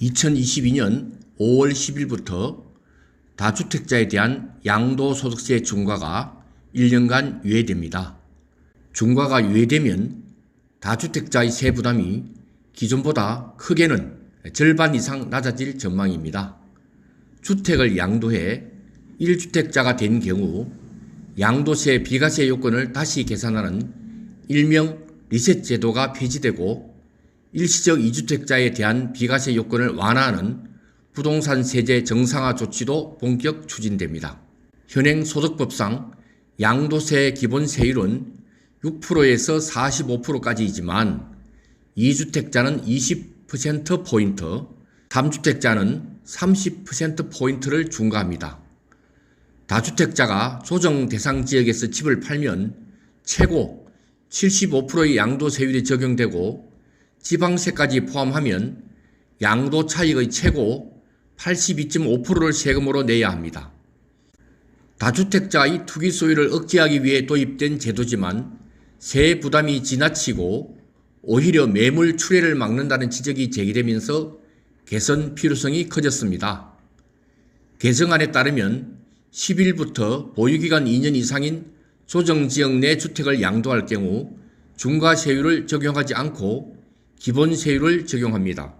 2022년 5월 10일부터 다주택자에 대한 양도소득세 중과가 1년간 유예됩니다. 중과가 유예되면 다주택자의 세 부담이 기존보다 크게는 절반 이상 낮아질 전망입니다. 주택을 양도해 1주택자가 된 경우 양도세 비과세 요건을 다시 계산하는 일명 리셋 제도가 폐지되고 일시적 2주택자에 대한 비과세 요건을 완화하는 부동산 세제 정상화 조치도 본격 추진됩니다. 현행 소득법상 양도세 기본 세율은 6%에서 45%까지이지만 2주택자는 20%포인트, 3주택자는 30%포인트를 중과합니다. 다주택자가 조정 대상 지역에서 집을 팔면 최고 75%의 양도세율이 적용되고 지방세까지 포함하면 양도 차익의 최고 82.5%를 세금으로 내야 합니다. 다주택자의 투기 소유를 억제하기 위해 도입된 제도지만 세 부담이 지나치고 오히려 매물 출회를 막는다는 지적이 제기되면서 개선 필요성이 커졌습니다. 개정안에 따르면 10일부터 보유기간 2년 이상인 조정지역 내 주택을 양도할 경우 중과세율을 적용하지 않고 기본세율을 적용합니다.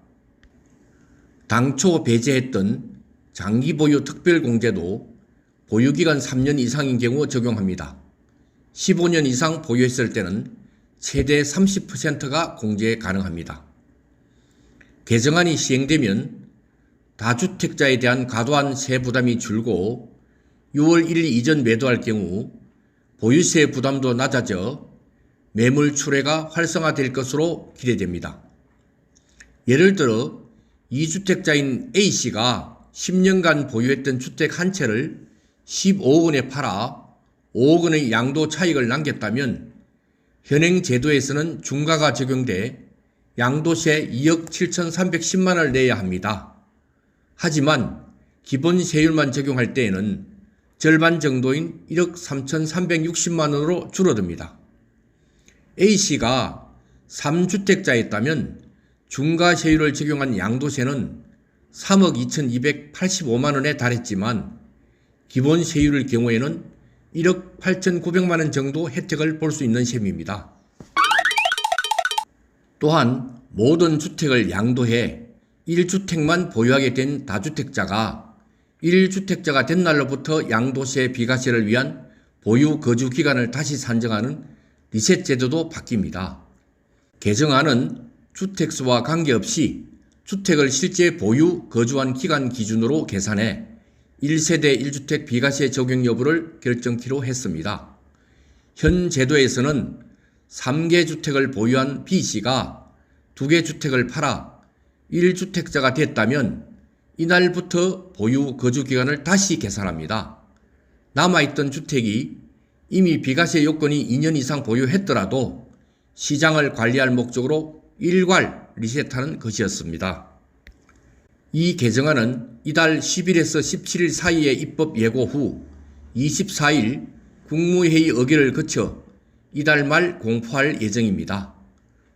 당초 배제했던 장기보유 특별공제도 보유기간 3년 이상인 경우 적용합니다. 15년 이상 보유했을 때는 최대 30%가 공제 가능합니다. 개정안이 시행되면 다주택자에 대한 과도한 세부담이 줄고 6월 1일 이전 매도할 경우 보유세 부담도 낮아져 매물 출회가 활성화될 것으로 기대됩니다. 예를 들어 2주택자인 A씨가 10년간 보유했던 주택 한 채를 15억 원에 팔아 5억 원의 양도 차익을 남겼다면 현행 제도에서는 중과가 적용돼 양도세 2억 7,310만 원을 내야 합니다. 하지만 기본 세율만 적용할 때에는 절반 정도인 1억 3,360만 원으로 줄어듭니다. A씨가 3주택자였다면 중과세율을 적용한 양도세는 3억 2,285만 원에 달했지만 기본 세율의 경우에는 1억 8,900만 원 정도 혜택을 볼 수 있는 셈입니다. 또한 모든 주택을 양도해 1주택만 보유하게 된 다주택자가 1주택자가 된 날로부터 양도세 비과세를 위한 보유 거주 기간을 다시 산정하는 리셋 제도도 바뀝니다. 개정안은 주택수와 관계없이 주택을 실제 보유 거주한 기간 기준으로 계산해 1세대 1주택 비과세 적용 여부를 결정키로 했습니다. 현 제도에서는 3개 주택을 보유한 B씨가 2개 주택을 팔아 1주택자가 됐다면 이날부터 보유 거주 기간을 다시 계산합니다. 남아있던 주택이 이미 비과세 요건이 2년 이상 보유했더라도 시장을 관리할 목적으로 일괄 리셋하는 것이었습니다. 이 개정안은 이달 10일에서 17일 사이에 입법 예고 후 24일 국무회의 의결을 거쳐 이달 말 공포할 예정입니다.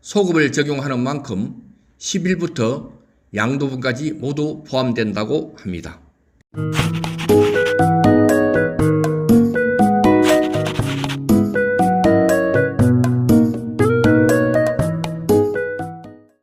소급을 적용하는 만큼 10일부터 양도분까지 모두 포함된다고 합니다.